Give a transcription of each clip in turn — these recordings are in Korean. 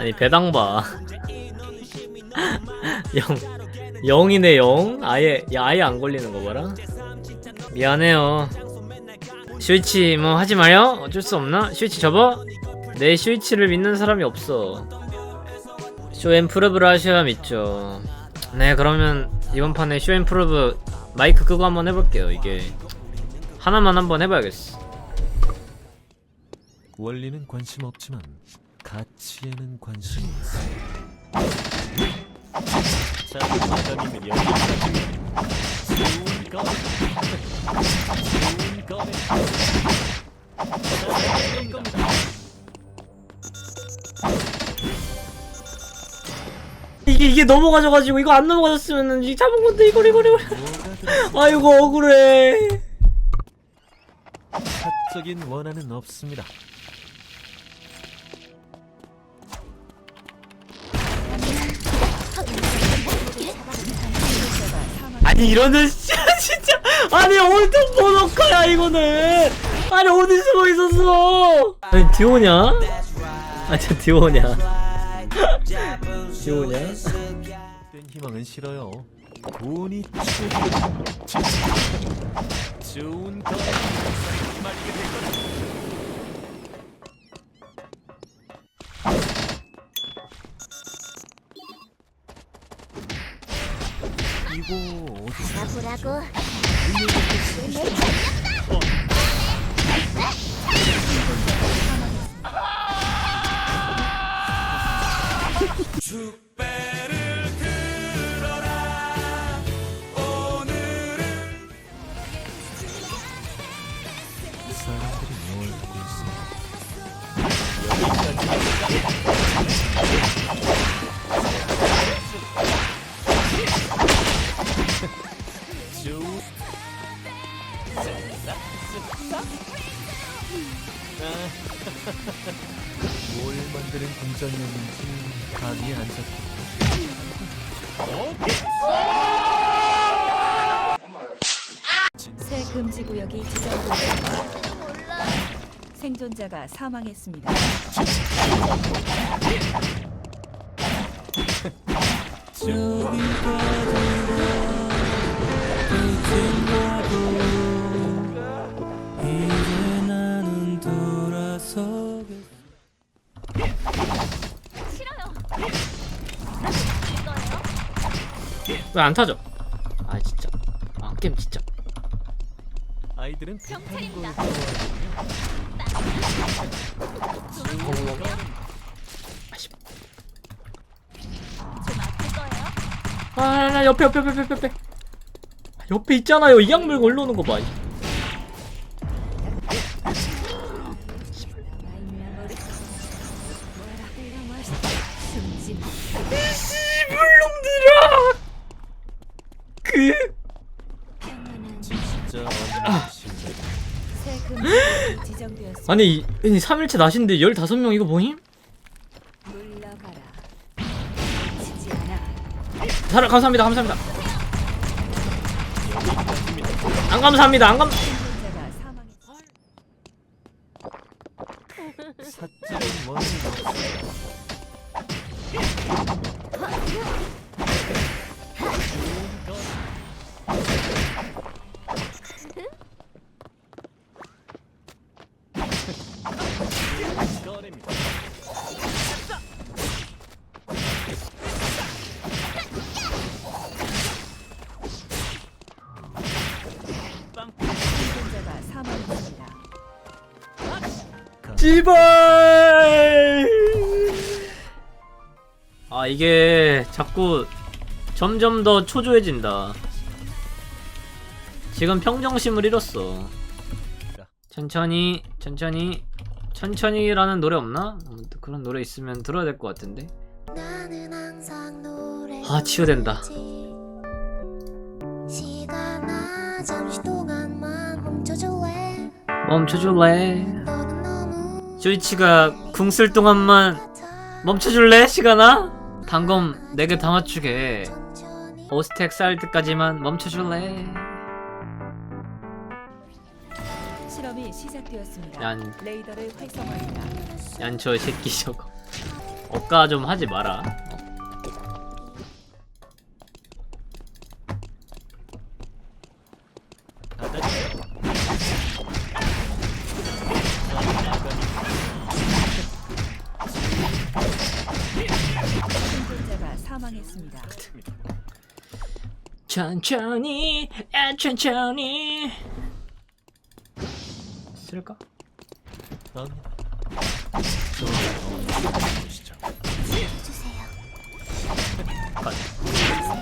아니 배당 봐. 영 영이네 영. 아예 야 아예 안 걸리는 거 봐라. 미안해요. 스위치 뭐 하지 마요. 어쩔 수 없나? 스위치 접어. 내 스위치를 믿는 사람이 없어. 쇼앤프루브를 하셔야 믿죠. 네 그러면 이번 판에 쇼앤프루브 마이크 끄고 한번 해볼게요. 이게 하나만 한번 해봐야겠어. 원리는 관심 없지만 가치에는 관심이 있어. 자, 마담이면 여기까지. 좋은 거래. 좋은 거래. 자, 이런 겁니다. 이게 이게 넘어가져가지고 이거 안 넘어가졌으면 이 잡은 건데 이걸 이걸 이걸. 뭐가 들어? 아이고 억울해. 사적인 원한은 없습니다. 이러는 진짜 진짜 아니 어디 번호카야 이거는 아니 어디 숨어 있었어 아니 디오냐 아저 디오냐 디오냐 된 희망은 싫어요. 돈이. 좋은 거래. 말리게 될 거다. 이거 어디서 잡으라고. 사 뭘 만드는 공장이었는지 감이 안 잡혀. 새 금지 구역이 지정되었습니다. 생존자가 사망했습니다. 왜 안 타죠? 아 진짜. 아 게임 진짜. 아이들은 아씨 좀 아플 거예요? 아 옆에 옆에 옆에 옆에 옆에. 옆에 있잖아요. 이 약물 걸러오는 거봐 지. 아니 이 3일째 나신데 15명 이거 뭐임? 물러가라. 지지 않아. 사람 감사합니다 감사합니다 안 감사합니다 안 감... 생존자가 사망했습니다. 사적인 원한은 없어. 제발! 아 이게 자꾸 점점 더 초조해진다. 지금 평정심을 잃었어. 천천히 천천히 천천히라는 노래 없나? 그런 노래 있으면 들어야 될 것 같은데. 아 치유된다. 멈춰줄래? 조이치가 궁 쓸 동안만 멈춰줄래? 시간아? 단검 4개 다 맞추게 오스텍 쌓을 때까지만 멈춰줄래? 실험이 시작되었습니다. 얀, 레이더를 활성화합니다. 얀저 새끼 저거 억까 좀 하지 마라. 사망했습니다. 천천히, 아, 천천히. 쓸까?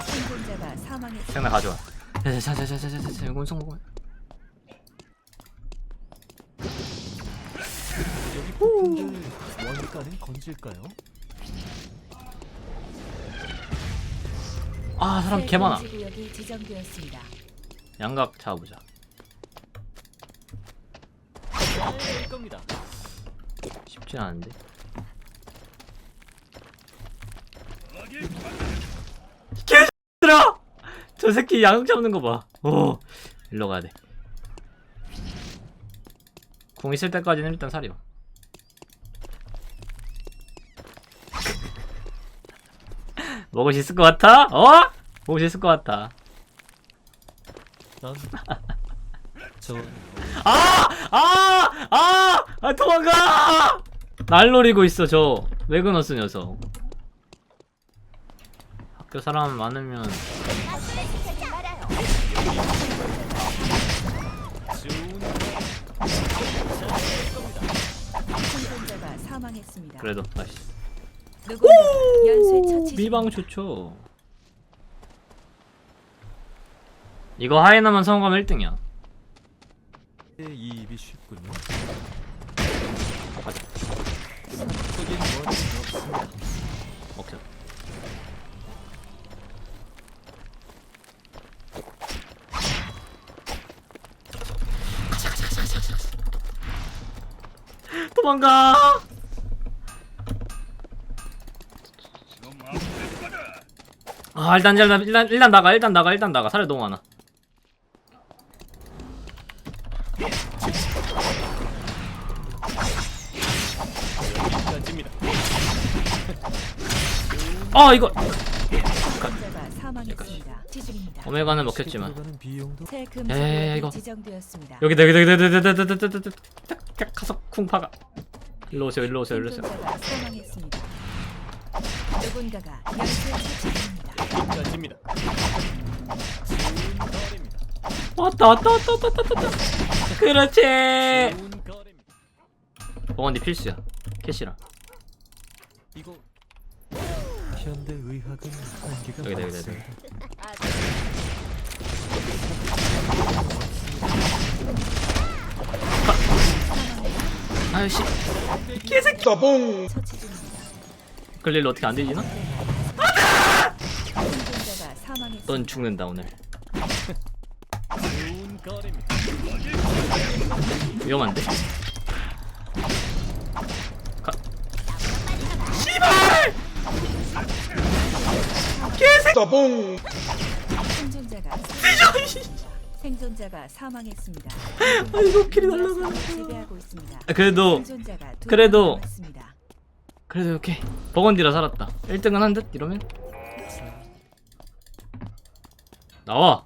생존자가 사망했습니다. 생나 가져와. 자자자자자자자 이건 성공. 여기 원가는 건질까요? 아 사람 새개 많아. 금지 구역이 지정되었습니다. 양각 잡아보자. 될 겁니다. 쉽진 않은데. 개들아! 저 새끼 양각 잡는 거 봐. 오, 일로 가야 돼. 궁 있을 때까지는 일단 살이요. 먹을 수 있을 것 같아? 어? 먹을 수 있을 것 같아. 아닙니다. 저 아! 아! 아! 아 도망가! 날 노리고 있어 저 외그너스 녀석 학교 사람 많으면. 그래도 다시 누군가 연쇄 처치 미방 좋죠 이거 하이나만 성공하면 1등이야 이 입이 쉽군요. 가자 거긴 원인 없습니다. 먹자 도망가 아 일단 일단 일단 일단 나가 일단 나가 일단 나가 사례 너무 많아. 아 이거 생존자가 사망했습니다. 지중입니다. 오메가는 먹혔지만 들어가는 비용도 새 금지 에이, 이거. 지정되었습니다. 여기다 여기다 여기다 여기다 여기다 여기다 여기다 가서 쿵 파가 일로 오세요 일로 오세요 일로 오세요 생존자가 사망했습니다. 누군가가 연쇄 처치합니다. 간집니다. 좋은 거래입니다. 왔다 왔다 왔다 왔다 왔다 왔다 그렇지 좋은 거래입니다. 버건디 필수야 캐시랑 이거 현대 의학은 한계가 여기다, 여기다, 많습니다. 아유씨 처치 일 어떻게 안 되지나? 넌 죽는다 오늘. 위험한데? 가... 생존자가 생존자가 사망했습니다. 아이고 지배하고 있습니다. 아, 그래도 그래도-. 그래도 오케이 버건디라 살았다. 1등은 한 듯? 이러면? 나와.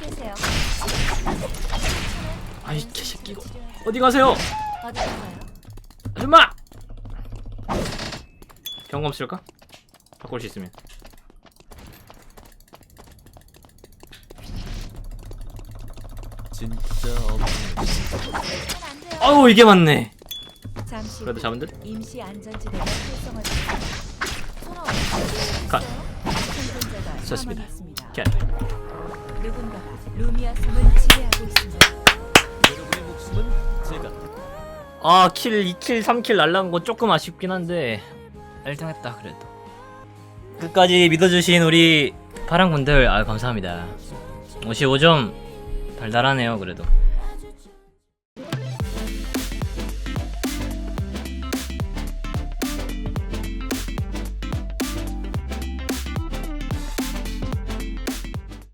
계세요. 아이 개새끼 이거 어디 가세요? 어디 가요? 아줌마! 경험 쓸까? 바꿀 수 있으면 진짜 돼요. 아우 이게 맞네 잠시 그래도 후 잡은 듯? 임시 안전지대가 활성화됩니다. 손아 가. 좋습니다. cat. 누군가가 루미아 섬을 지배하고 있습니다. 여러분의 목숨은 제가 아, 킬 2킬, 3킬 날라간 거 조금 아쉽긴 한데 1등 했다 그래도. 끝까지 믿어주신 우리 파랑분들 아 감사합니다. 55점 달달하네요 그래도.